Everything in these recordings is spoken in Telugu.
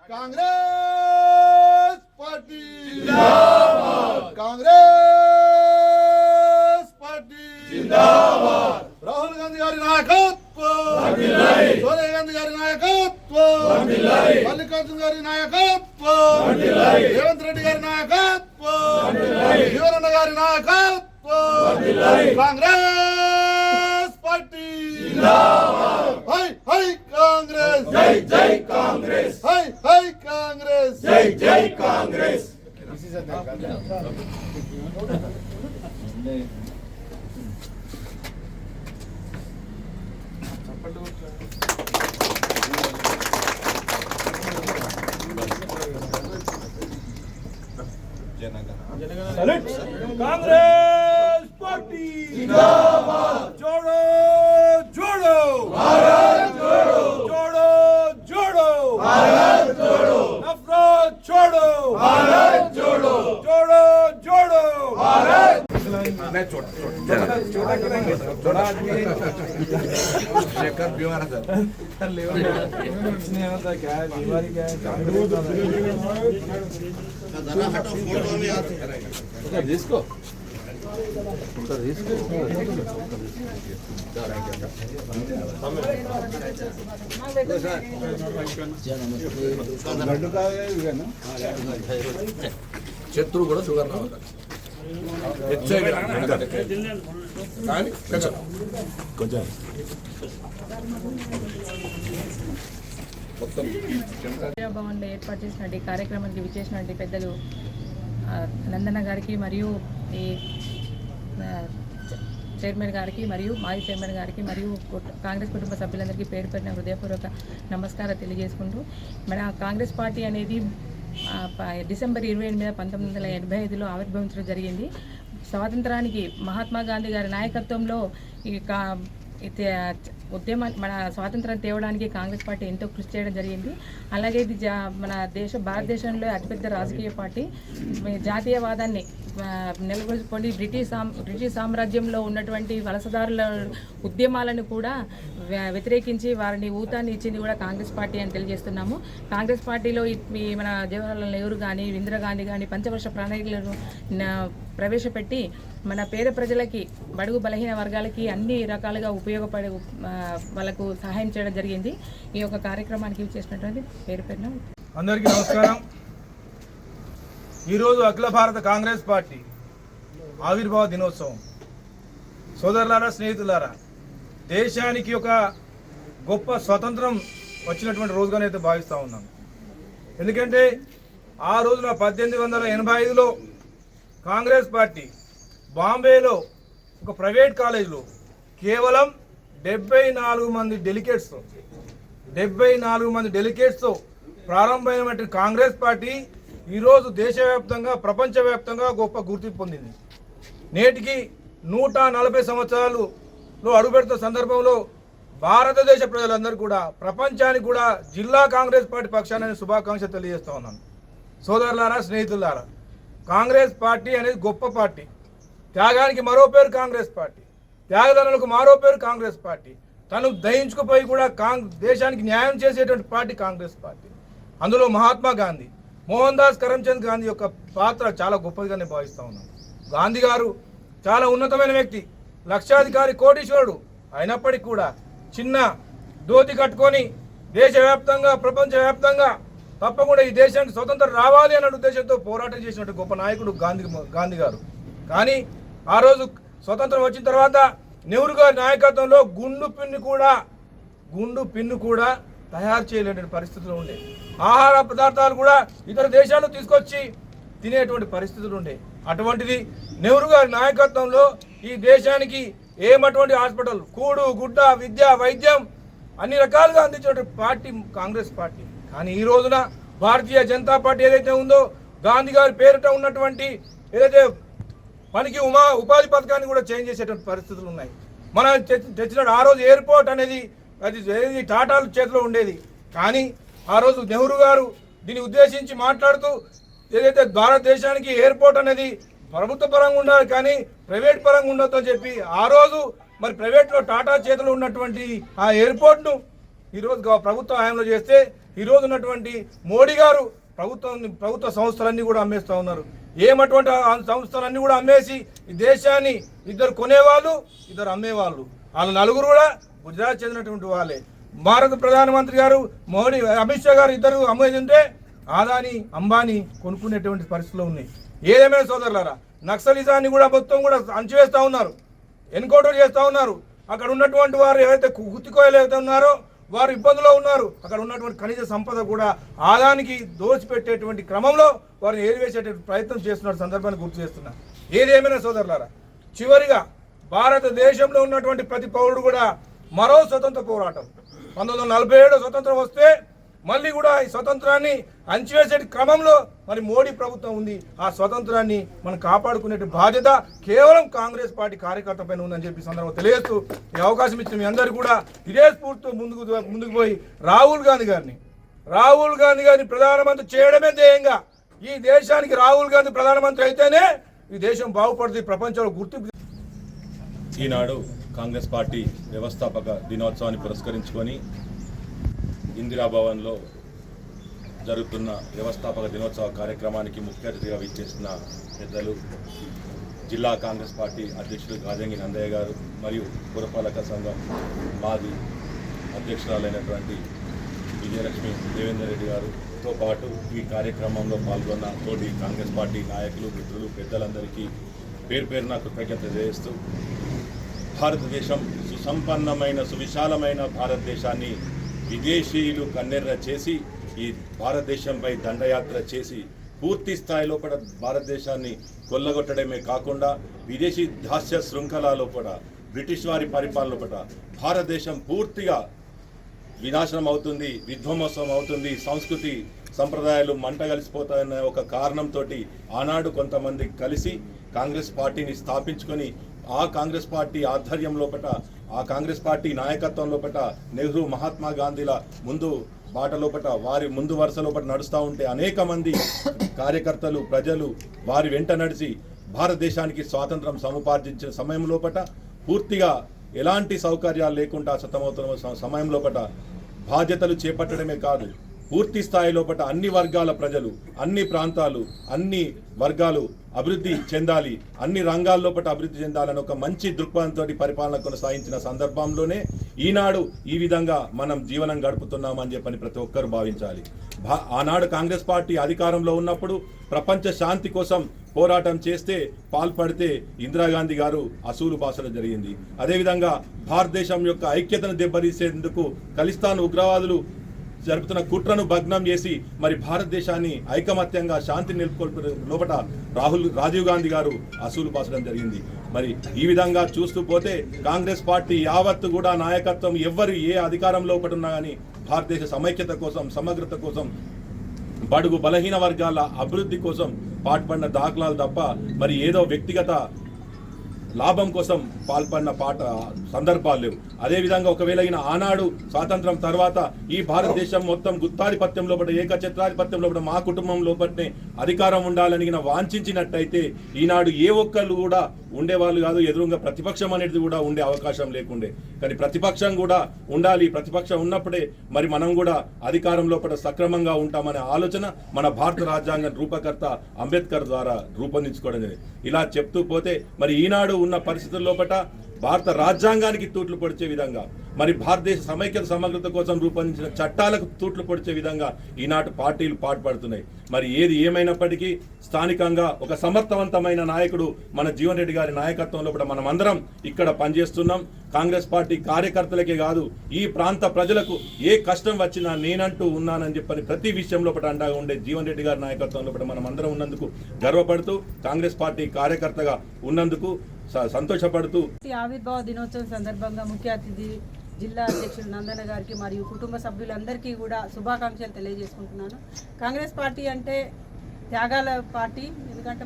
Congress party Congress party Rahul Gandhi గారి నాయకత్వం సోనియా గాంధీ గారి నాయకత్వం మల్లికార్జున గారి నాయకత్వం రేవంత్ రెడ్డి గారి నాయకత్వం జీవనన్న గారి నాయకత్వం కాంగ్రెస్ పార్టీ హై హై కాంగ్రెస్ జై జై కాంగ్రెస్ హై హై కాంగ్రెస్ జై జై కాంగ్రెస్ జనగణ కాంగ్రెస్ పార్టీ జిందాబాద్ శత్రువు కూడా షుగర్ రావాలి హెచ్ఐవి కానీ కొంచెం కొంచెం. మొత్తం. భవన్లో ఏర్పాటు చేసినటువంటి కార్యక్రమానికి విచ్చేసినటువంటి పెద్దలు నందన గారికి మరియు ఈ చైర్మన్ గారికి మరియు మాజీ చైర్మన్ గారికి మరియు కాంగ్రెస్ కుటుంబ సభ్యులందరికీ పేరు పెట్టిన హృదయపూర్వక నమస్కారం తెలియజేసుకుంటూ మన కాంగ్రెస్ పార్టీ అనేది డిసెంబర్ ఇరవై ఎనిమిది పంతొమ్మిది వందల ఎనభై ఐదులో ఆవిర్భవించడం జరిగింది. స్వాతంత్రానికి మహాత్మా గాంధీ గారి నాయకత్వంలో ఈ కా ఉద్యమా ఉద్యమం మన స్వాతంత్రం తేవడానికి కాంగ్రెస్ పార్టీ ఎంతో కృషి చేయడం జరిగింది. అలాగే ఇది జా మన దేశ భారతదేశంలో అతిపెద్ద రాజకీయ పార్టీ. జాతీయవాదాన్ని నెలకొల్పుకొని బ్రిటిష్ బ్రిటిష్ సామ్రాజ్యంలో ఉన్నటువంటి వలసదారుల ఉద్యమాలను కూడా వ్యతిరేకించి వారిని ఊతాన్ని ఇచ్చింది కూడా కాంగ్రెస్ పార్టీ అని తెలియజేస్తున్నాము. కాంగ్రెస్ పార్టీలో మీ మన జవహర్లాల్ నెహ్రూ కానీ ఇందిరాగాంధీ కానీ పంచవర్ష ప్రణాళికలను ప్రవేశపెట్టి మన పేద ప్రజలకి బడుగు బలహీన వర్గాలకి అన్ని రకాలుగా ఉపయోగపడే వాళ్ళకు సహాయం చేయడం జరిగింది. ఈ యొక్క కార్యక్రమానికి చేసినటువంటి పేరు పేరున అందరికీ నమస్కారం. ఈరోజు అఖిల భారత కాంగ్రెస్ పార్టీ ఆవిర్భావ దినోత్సవం. సోదరులారా స్నేహితులారా దేశానికి ఒక గొప్ప స్వతంత్రం వచ్చినటువంటి రోజుగానైతే భావిస్తూ ఉన్నాను ఎందుకంటే ఆ రోజున పద్దెనిమిది వందల ఎనభై ఐదులో కాంగ్రెస్ పార్టీ బాంబేలో ఒక ప్రైవేట్ కాలేజీలో కేవలం డెబ్బై నాలుగు మంది డెలికేట్స్తో డెబ్బై నాలుగు మంది డెలికేట్స్తో ప్రారంభమైనటువంటి కాంగ్రెస్ పార్టీ ఈరోజు దేశవ్యాప్తంగా ప్రపంచవ్యాప్తంగా గొప్ప గుర్తింపు పొందింది. నేటికి నూట నలభై సంవత్సరాలులో అడుగుపెడుతున్న సందర్భంలో భారతదేశ ప్రజలందరూ కూడా ప్రపంచానికి కూడా జిల్లా కాంగ్రెస్ పార్టీ పక్షాన్ని శుభాకాంక్షలు తెలియజేస్తా ఉన్నాను. సోదరులారా స్నేహితులారా కాంగ్రెస్ పార్టీ అనేది గొప్ప పార్టీ. త్యాగానికి మరో పేరు కాంగ్రెస్ పార్టీ. త్యాగదనులకు మరో పేరు కాంగ్రెస్ పార్టీ. తను దహించుకుపోయి కూడా కాంగ్ దేశానికి న్యాయం చేసేటువంటి పార్టీ కాంగ్రెస్ పార్టీ. అందులో మహాత్మా గాంధీ మోహన్ దాస్ కరమ్చంద్ గాంధీ యొక్క పాత్ర చాలా గొప్పదిగా నేను భావిస్తా ఉన్నాను గాంధీ గారు చాలా ఉన్నతమైన వ్యక్తి లక్షాధికారి కోటీశ్వరుడు. అయినప్పటికీ కూడా చిన్న దోతి కట్టుకొని దేశవ్యాప్తంగా ప్రపంచవ్యాప్తంగా తప్పకుండా ఈ దేశానికి స్వతంత్రం రావాలి అన్న ఉద్దేశంతో పోరాటం చేసినట్టు గొప్ప నాయకుడు గాంధీ గాంధీ గారు. కానీ ఆ రోజు స్వతంత్రం వచ్చిన తర్వాత నెహ్రూ గారి నాయకత్వంలో గుండు పిన్ను కూడా గుండు పిన్ను కూడా తయారు చేయలేని పరిస్థితులు ఉండే. ఆహార పదార్థాలు కూడా ఇతర దేశాలు తీసుకొచ్చి తినేటువంటి పరిస్థితులు ఉండే. అటువంటిది నెహ్రూ గారి నాయకత్వంలో ఈ దేశానికి ఏమటువంటి హాస్పిటల్ కూడు గుడ్డ విద్య వైద్యం అన్ని రకాలుగా అందించే పార్టీ కాంగ్రెస్ పార్టీ. కానీ ఈ రోజున భారతీయ జనతా పార్టీ ఏదైతే ఉందో గాంధీ గారి పేరిట ఉన్నటువంటి ఏదైతే మనకి ఉమా ఉపాధి పథకాన్ని కూడా చేంజ్ చేసేటువంటి పరిస్థితులు ఉన్నాయి. మనం తెచ్చిన ఆ రోజు ఎయిర్పోర్ట్ అనేది అది ఏది టాటాల చేతిలో ఉండేది. కానీ ఆ రోజు నెహ్రూ గారు దీన్ని ఉద్దేశించి మాట్లాడుతూ ఏదైతే భారతదేశానికి ఎయిర్పోర్ట్ అనేది ప్రభుత్వ పరంగా ఉండాలి కానీ ప్రైవేట్ పరంగా ఉండొద్దని చెప్పి ఆ రోజు మరి ప్రైవేట్లో టాటా చేతిలో ఉన్నటువంటి ఆ ఎయిర్పోర్ట్ను ఈరోజు గవ- ప్రభుత్వ హయాంలో చేస్తే ఈరోజు ఉన్నటువంటి మోడీ గారు ప్రభుత్వం ప్రభుత్వ సంస్థలన్నీ కూడా అమ్మేస్తూ ఉన్నారు. ఏమటువంటి ఆ సంస్థలన్నీ కూడా అమ్మేసి ఈ దేశాన్ని ఇద్దరు కొనేవాళ్ళు ఇద్దరు అమ్మేవాళ్ళు. వాళ్ళ నలుగురు కూడా గుజరాత్ చెందినటువంటి వాళ్ళే. భారత ప్రధానమంత్రి గారు మోడీ అమిత్ షా గారు ఇద్దరు అమ్మేది ఉంటే ఆదాని అంబానీ కొనుక్కునేటువంటి పరిస్థితులు ఉన్నాయి. ఏదేమైనా సోదరులారా నక్సలిజాన్ని కూడా మొత్తం కూడా అంచివేస్తూ ఉన్నారు. ఎన్కౌంటర్ చేస్తూ ఉన్నారు. అక్కడ ఉన్నటువంటి వారు ఏవైతే కు- ఏవైతే ఉన్నారో వారు ఇబ్బందులో ఉన్నారు. అక్కడ ఉన్నటువంటి ఖనిజ సంపద కూడా ఆదానికి దోచిపెట్టేటువంటి క్రమంలో వారిని ఏరివేసేటువంటి ప్రయత్నం చేస్తున్న సందర్భాన్ని గుర్తు చేస్తున్నారు ఏదేమైనా సోదరులారా చివరిగా భారతదేశంలో ఉన్నటువంటి ప్రతి పౌరుడు కూడా మరో స్వతంత్ర పోరాటం. పంతొమ్మిది వందల నలభై ఏడు స్వతంత్రం వస్తే మళ్ళీ కూడా ఈ స్వతంత్రాన్ని అంచివేసే క్రమంలో మరి మోడీ ప్రభుత్వం ఉంది. ఆ స్వతంత్రాన్ని మనం కాపాడుకునే బాధ్యత కేవలం కాంగ్రెస్ పార్టీ కార్యకర్త పైన ఉందని చెప్పి ఈ సందర్భంగా తెలియజేస్తూ ఈ అవకాశం ఇచ్చిన మీ అందరూ కూడా ఇదే స్ఫూర్తితో ముందుకు ముందుకు పోయి రాహుల్ గాంధీ గారిని రాహుల్ గాంధీ గారిని ప్రధానమంత్రి చేయడమే ధ్యేయంగా ఈ దేశానికి రాహుల్ గాంధీ ప్రధానమంత్రి అయితేనే ఈ దేశం బాగుపడుతుంది ప్రపంచంలో గుర్తింపు ఈనాడు కాంగ్రెస్ పార్టీ వ్యవస్థాపక దినోత్సవాన్ని పురస్కరించుకొని ఇందిరాభవన్లో జరుగుతున్న వ్యవస్థాపక దినోత్సవ కార్యక్రమానికి ముఖ్య అతిథిగా విచ్చేసిన పెద్దలు జిల్లా కాంగ్రెస్ పార్టీ అధ్యక్షుడు గాజంగి నందయ్య గారు మరియు పురపాలక సంఘం మాది అధ్యక్షురాలైనటువంటి విజయలక్ష్మి దేవేందర్ రెడ్డి గారుతో పాటు ఈ కార్యక్రమంలో పాల్గొన్న తోటి కాంగ్రెస్ పార్టీ నాయకులు మిత్రులు పెద్దలందరికీ పేరు పేరున కృతజ్ఞత తెలియజేస్తూ భారతదేశం సుసంపన్నమైన సువిశాలమైన భారతదేశాన్ని విదేశీయులు కన్నెర్ర చేసి ఈ భారతదేశంపై దండయాత్ర చేసి పూర్తి స్థాయిలో కూడా భారతదేశాన్ని కొల్లగొట్టడమే కాకుండా విదేశీ దాస్య శృంఖలాలో కూడా బ్రిటిష్ వారి పరిపాలన కూడా భారతదేశం పూర్తిగా వినాశనం అవుతుంది విధ్వంసం అవుతుంది సంస్కృతి సంప్రదాయాలు మంట కలిసిపోతాయన్న ఒక కారణంతో ఆనాడు కొంతమంది కలిసి కాంగ్రెస్ పార్టీని స్థాపించుకొని ఆ కాంగ్రెస్ పార్టీ ఆధ్వర్యం లోపట ఆ కాంగ్రెస్ పార్టీ నాయకత్వం లోపట నెహ్రూ మహాత్మా గాంధీల ముందు బాట లోపట వారి ముందు వరుస లోపల నడుస్తూ ఉంటే అనేక మంది కార్యకర్తలు ప్రజలు వారి వెంట నడిచి భారతదేశానికి స్వాతంత్రం సముపార్జించిన సమయం లోపల పూర్తిగా ఎలాంటి సౌకర్యాలు లేకుండా సతమవుతున్న సమయం లోపల బాధ్యతలు చేపట్టడమే కాదు పూర్తి స్థాయిలో పట్ల అన్ని వర్గాల ప్రజలు అన్ని ప్రాంతాలు అన్ని వర్గాలు అభివృద్ధి చెందాలి అన్ని రంగాల్లో పట్ల అభివృద్ధి చెందాలని ఒక మంచి దృక్పథంతో పరిపాలన కొనసాగించిన సందర్భంలోనే ఈనాడు ఈ విధంగా మనం జీవనం గడుపుతున్నామని చెప్పని ప్రతి ఒక్కరు భావించాలి. భా- ఆనాడు కాంగ్రెస్ పార్టీ అధికారంలో ఉన్నప్పుడు ప్రపంచ శాంతి కోసం పోరాటం చేస్తే పాల్పడితే ఇందిరాగాంధీ గారు అసూలు భాషలు జరిగింది. అదేవిధంగా భారతదేశం యొక్క ఐక్యతను దెబ్బతీసేందుకు ఖలిస్తాన్ ఉగ్రవాదులు జరుపుతున్న కుట్రను భగ్నం చేసి మరి భారతదేశాన్ని ఐకమత్యంగా శాంతి నెలకొల్పే లోపట రాహుల్ రాజీవ్ గాంధీ గారు అసూలు పాసడం జరిగింది. మరి ఈ విధంగా చూస్తూ పోతే కాంగ్రెస్ పార్టీ యావత్తు కూడా నాయకత్వం ఎవ్వరు ఏ అధికారంలో ఒకటి ఉన్నా కానీ భారతదేశ సమైక్యత కోసం సమగ్రత కోసం బడుగు బలహీన వర్గాల అభివృద్ధి కోసం పాటుపడిన దాఖలాలు తప్ప మరి ఏదో వ్యక్తిగత లాభం కోసం పాల్పడిన పాట సందర్భాలు లేవు. అదేవిధంగా ఒకవేళ ఈయన ఆనాడు స్వాతంత్రం తర్వాత ఈ భారతదేశం మొత్తం గుత్తాధిపత్యం లోపల ఏకఛత్రాధిపత్యం లోపల మా కుటుంబం లోపలనే అధికారం ఉండాలని ఈయన వాంఛించినట్టయితే ఈనాడు ఏ ఒక్కళ్ళు కూడా ఉండేవాళ్ళు కాదు ఎదురుగా ప్రతిపక్షం అనేది కూడా ఉండే అవకాశం లేకుండే. కానీ ప్రతిపక్షం కూడా ఉండాలి ప్రతిపక్షం ఉన్నప్పుడే మరి మనం కూడా అధికారంలో పడ సక్రమంగా ఉంటామనే ఆలోచన మన భారత రాజ్యాంగం రూపకర్త అంబేద్కర్ ద్వారా రూపొందించుకోవడం జరిగింది. ఇలా చెప్తూ పోతే మరి ఈనాడు ఉన్న పరిస్థితుల్లో పట భారత రాజ్యాంగానికి తూట్లు పొడిచే విధంగా మరి భారతదేశ సమైక్యత సమగ్రత కోసం రూపొందించిన చట్టాలకు తూట్లు పొడిచే విధంగా ఈనాటి పార్టీలు పాటుపడుతున్నాయి. మరి ఏది ఏమైనప్పటికీ స్థానికంగా ఒక సమర్థవంతమైన నాయకుడు మన జీవన్ రెడ్డి గారి నాయకత్వంలో కూడా మనం అందరం ఇక్కడ పనిచేస్తున్నాం. కాంగ్రెస్ పార్టీ కార్యకర్తలకే కాదు ఈ ప్రాంత ప్రజలకు ఏ కష్టం వచ్చినా నేనంటూ ఉన్నానని చెప్పని ప్రతి విషయంలో ఒకటి అండగా ఉండే జీవన్ రెడ్డి గారి నాయకత్వంలో కూడా మనం అందరం ఉన్నందుకు గర్వపడుతూ కాంగ్రెస్ పార్టీ కార్యకర్తగా ఉన్నందుకు సంతోషపడుతూ ఆవిర్భావ దినోత్సవం సందర్భంగా ముఖ్య అతిథి జిల్లా అధ్యక్షులు నందన గారికి మరియు కుటుంబ సభ్యులందరికీ కూడా శుభాకాంక్షలు తెలియజేసుకుంటున్నాను. కాంగ్రెస్ పార్టీ అంటే త్యాగాల పార్టీ ఎందుకంటే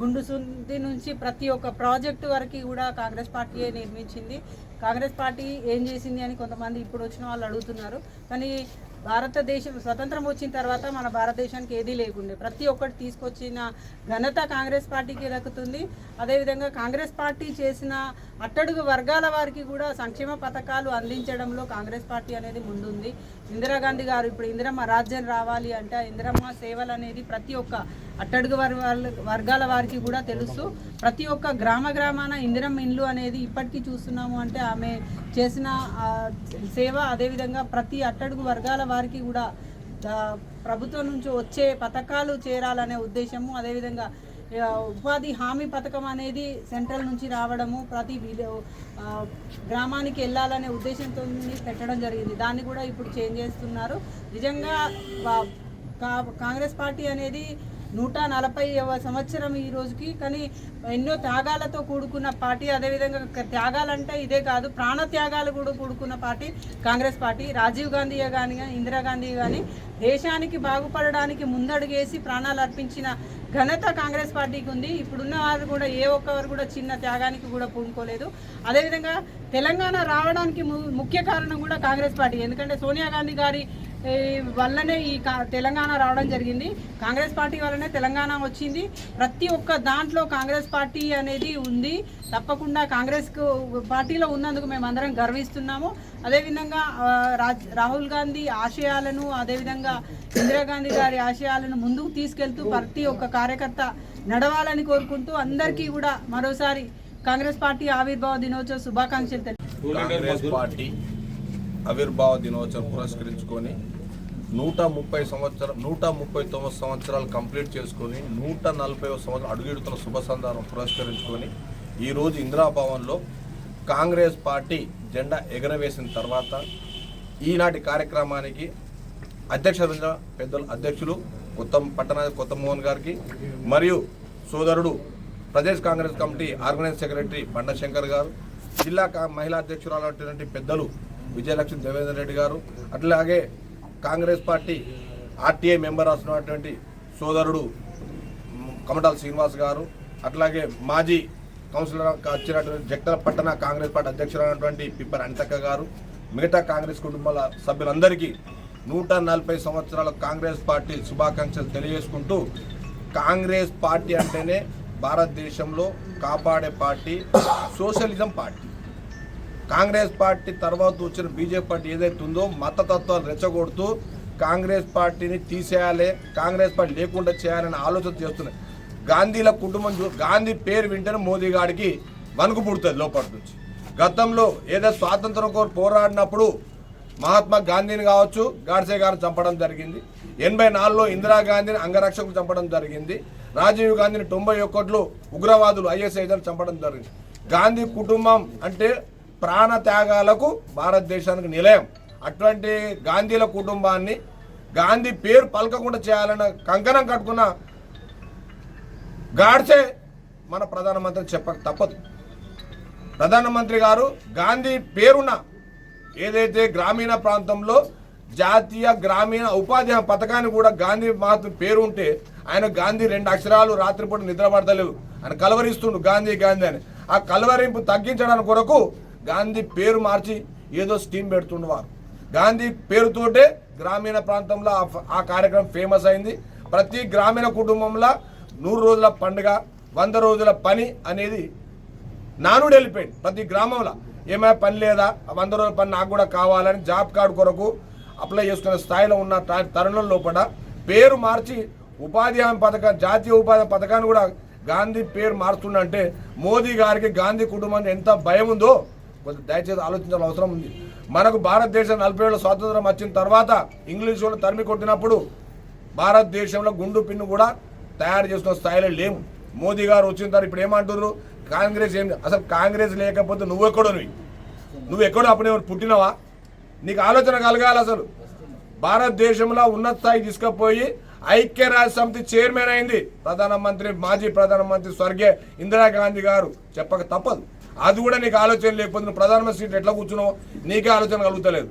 గుండు సుంది నుంచి ప్రతి ఒక్క ప్రాజెక్టు వరకు కూడా కాంగ్రెస్ పార్టీయే నిర్మించింది. కాంగ్రెస్ పార్టీ ఏం చేసింది అని కొంతమంది ఇప్పుడు వచ్చిన వాళ్ళు అడుగుతున్నారు. కానీ భారతదేశం స్వతంత్రం వచ్చిన తర్వాత మన భారతదేశానికి ఏదీ లేకుండే. ప్రతి ఒక్కటి తీసుకొచ్చిన ఘనత కాంగ్రెస్ పార్టీకి దక్కుతుంది. అదేవిధంగా కాంగ్రెస్ పార్టీ చేసిన అట్టడుగు వర్గాల వారికి కూడా సంక్షేమ పథకాలు అందించడంలో కాంగ్రెస్ పార్టీ అనేది ముందుంది. ఇందిరాగాంధీ గారు ఇప్పుడు ఇందిరమ్మ రాజ్యం రావాలి అంటే ఇందిరమ్మ సేవలు అనేది ప్రతి ఒక్క అట్టడుగు వర్గాల వర్గాల వారికి కూడా తెలుసు. ప్రతి ఒక్క గ్రామ గ్రామాన ఇందిరమ్మ ఇండ్లు అనేది ఇప్పటికీ చూస్తున్నాము అంటే ఆమె చేసిన సేవ అదేవిధంగా ప్రతి అట్టడుగు వర్గాల వారికి కూడా ప్రభుత్వం నుంచి వచ్చే పథకాలు చేరాలనే ఉద్దేశము. అదేవిధంగా ఉపాధి హామీ పథకం అనేది సెంట్రల్ నుంచి రావడము ప్రతి గ్రామానికి వెళ్ళాలనే ఉద్దేశంతో పెట్టడం జరిగింది. దాన్ని కూడా ఇప్పుడు చేంజ్ చేస్తున్నారు. నిజంగా కా- కాంగ్రెస్ పార్టీ అనేది నూట నలభై సంవత్సరం ఈ రోజుకి. కానీ ఎన్నో త్యాగాలతో కూడుకున్న పార్టీ అదేవిధంగా త్యాగాలంటే ఇదే కాదు ప్రాణ త్యాగాలు కూడా కూడుకున్న party Congress party. Rajiv Gandhi కానీ ఇందిరాగాంధీ కానీ దేశానికి బాగుపడడానికి ముందడుగేసి ప్రాణాలు అర్పించిన ఘనత కాంగ్రెస్ పార్టీకి ఉంది. ఇప్పుడున్న వారు కూడా ఏ ఒక్కవారు కూడా చిన్న త్యాగానికి కూడా పూనుకోలేదు. అదేవిధంగా తెలంగాణ రావడానికి ము- ముఖ్య కారణం కూడా కాంగ్రెస్ పార్టీ. ఎందుకంటే సోనియా గాంధీ గారి వల్లనే ఈ కా- తెలంగాణ రావడం జరిగింది. కాంగ్రెస్ పార్టీ వల్లనే తెలంగాణ వచ్చింది. ప్రతి ఒక్క దాంట్లో కాంగ్రెస్ పార్టీ అనేది ఉంది. తప్పకుండా కాంగ్రెస్ పార్టీలో ఉన్నందుకు మేమందరం గర్విస్తున్నాము. అదేవిధంగా రాజ్- రాహుల్ గాంధీ ఆశయాలను అదేవిధంగా ఇందిరాగాంధీ గారి ఆశయాలను ముందుకు తీసుకెళ్తూ ప్రతి ఒక్క కార్యకర్త నడవాలని కోరుకుంటూ అందరికీ కూడా మరోసారి కాంగ్రెస్ పార్టీ ఆవిర్భావ దినోత్సవ శుభాకాంక్షలు తెలియ పార్టీ ఆవిర్భావ దినోత్సవం పురస్కరించుకొని నూట ముప్పై సంవత్సరం నూట ముప్పై తొమ్మిది సంవత్సరాలు కంప్లీట్ చేసుకొని నూట నలభై సంవత్సరం అడుగుడుతున్న శుభ సందారం పురస్కరించుకొని ఈరోజు ఇందిరాభవన్లో కాంగ్రెస్ పార్టీ జెండా ఎగరవేసిన తర్వాత ఈనాటి కార్యక్రమానికి అధ్యక్షత పెద్దలు అధ్యక్షులు కొత్త పట్టణ కొత్త మోహన్ గారికి మరియు సోదరుడు Pradesh Congress committee organise secretary Banda Shankar గారు జిల్లా కా- మహిళా అధ్యక్షురాలైనటువంటి పెద్దలు విజయలక్ష్మి దేవేందర్ రెడ్డి గారు అట్లాగే కాంగ్రెస్ పార్టీ ఆర్టీఐ మెంబర్ వస్తున్నటువంటి సోదరుడు కమటాల శ్రీనివాస్ గారు అట్లాగే మాజీ కౌన్సిలర్ వచ్చినటువంటి జగతల పట్టణ కాంగ్రెస్ పార్టీ అధ్యక్షులైనటువంటి పిప్పర్ అనితక్క గారు మిగతా కాంగ్రెస్ కుటుంబాల సభ్యులందరికీ నూట నలభై సంవత్సరాల కాంగ్రెస్ పార్టీ శుభాకాంక్షలు తెలియజేసుకుంటూ కాంగ్రెస్ పార్టీ అంటేనే భారతదేశంలో కాపాడే party socialism party. Congress party తర్వాత వచ్చిన బీజేపీ పార్టీ ఏదైతే ఉందో మతతత్వాలు రెచ్చగొడుతూ కాంగ్రెస్ పార్టీని తీసేయాలి కాంగ్రెస్ పార్టీ లేకుండా చేయాలని ఆలోచన చేస్తున్నాయి గాంధీల కుటుంబం చూ గాంధీ పేరు వింటేనే మోదీ గారికి వణుకు పుడుతుంది లోపల నుంచి గతంలో ఏదో స్వాతంత్రం కోరు పోరాడినప్పుడు మహాత్మా గాంధీని కావచ్చు గాడ్సే గారిని చంపడం జరిగింది. ఎనభై నాలుగులో ఇందిరాగాంధీని అంగరక్షకులు చంపడం జరిగింది. రాజీవ్ గాంధీని తొంభై ఒకటిలో ఉగ్రవాదులు ఐఎస్ఐలను చంపడం జరిగింది. గాంధీ కుటుంబం అంటే ప్రాణ త్యాగాలకు భారతదేశానికి నిలయం. అటువంటి గాంధీల కుటుంబాన్ని గాంధీ పేరు పలకకుండా చేయాలన్న కంకణం కట్టుకున్న గాడ్సే మన ప్రధానమంత్రి చెప్పక తప్పదు. ప్రధానమంత్రి గారు గాంధీ పేరున్న ఏదైతే గ్రామీణ ప్రాంతంలో జాతీయ గ్రామీణ ఉపాధి హామీ పథకాన్ని కూడా గాంధీ మహాత్మ పేరు ఉంటే ఆయన గాంధీ రెండు అక్షరాలు రాత్రిపూట నిద్రపడతలేవు. ఆయన కలవరిస్తుండు గాంధీ గాంధీ అని. ఆ కలవరింపు తగ్గించడానికి కొరకు గాంధీ పేరు మార్చి ఏదో స్కీమ్ పెడుతుండేవారు. గాంధీ పేరుతోటే గ్రామీణ ప్రాంతంలో ఆ ఆ కార్యక్రమం ఫేమస్ అయింది. ప్రతి గ్రామీణ కుటుంబంలో నూరు రోజుల పండుగ వంద రోజుల పని అనేది నానుడు వెళ్ళిపోయింది. ప్రతి గ్రామంలో ఏమైనా పని లేదా వంద రోజుల పని నాకు కూడా కావాలని జాబ్ కార్డు కొరకు అప్లై చేసుకునే స్థాయిలో ఉన్న తరుణం లోపల పేరు మార్చి ఉపాధి హామీ పథకం జాతీయ ఉపాధి పథకాన్ని కూడా గాంధీ పేరు మారుతుండంటే మోదీ గారికి గాంధీ కుటుంబానికి ఎంత భయం ఉందో కొంచెం దయచేసి ఆలోచించాల్సిన అవసరం ఉంది. మనకు భారతదేశం నలభై ఏళ్ళ స్వాతంత్రం వచ్చిన తర్వాత ఇంగ్లీష్ వాళ్ళు తరిమి కొట్టినప్పుడు భారతదేశంలో గుండు పిన్ను కూడా తయారు చేసిన స్థాయిలో లేము మోదీ గారు వచ్చిన తర్వాత ఇప్పుడు ఏమంటున్నారు కాంగ్రెస్ ఏం అసలు కాంగ్రెస్ లేకపోతే నువ్వెక్కడో నువ్వు నువ్వు ఎక్కడో అప్పుడు ఏమైనా పుట్టినవా? నీకు ఆలోచన కలగాలి అసలు. భారతదేశంలో ఉన్నత స్థాయి తీసుకుపోయి ఐక్యరాజ్య సమితి చైర్మన్ అయింది ప్రధానమంత్రి మాజీ ప్రధానమంత్రి స్వర్గీయ ఇందిరాగాంధీ గారు. చెప్పక తప్పదు. అది కూడా నీకు ఆలోచన లేకపోతే నువ్వు ప్రధానమంత్రి సీట్ ఎట్లా కూర్చున్నావు నీకే ఆలోచన కలుగుతలేదు.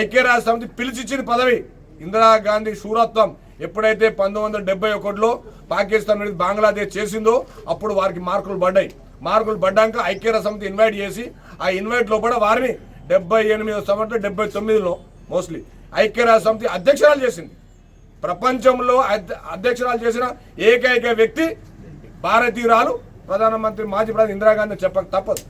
ఐక్యరాజ్య సమితి పిలిచిచ్చిన పదవి. ఇందిరాగాంధీ శూరత్వం ఎప్పుడైతే పంతొమ్మిది వందల డెబ్బై ఒకటిలో పాకిస్తాన్ మీద బంగ్లాదేశ్ చేసిందో అప్పుడు వారికి మార్కులు పడ్డాయి. మార్కులు పడ్డాక ఐక్యరాజ్య సమితి ఇన్వైట్ చేసి ఆ ఇన్వైట్ లోపల వారిని డెబ్బై ఎనిమిదో సంవత్సరం డెబ్బై తొమ్మిదిలో మోస్ట్లీ ఐక్యరాజ్య సమితి అధ్యక్షురాలు చేసింది. ప్రపంచంలో అధ్యక్షరాలు చేసిన ఏకైక వ్యక్తి భారతీయురాలు ప్రధానమంత్రి మాజీ ప్రధాని ఇందిరాగాంధీ చెప్పక తప్పదు.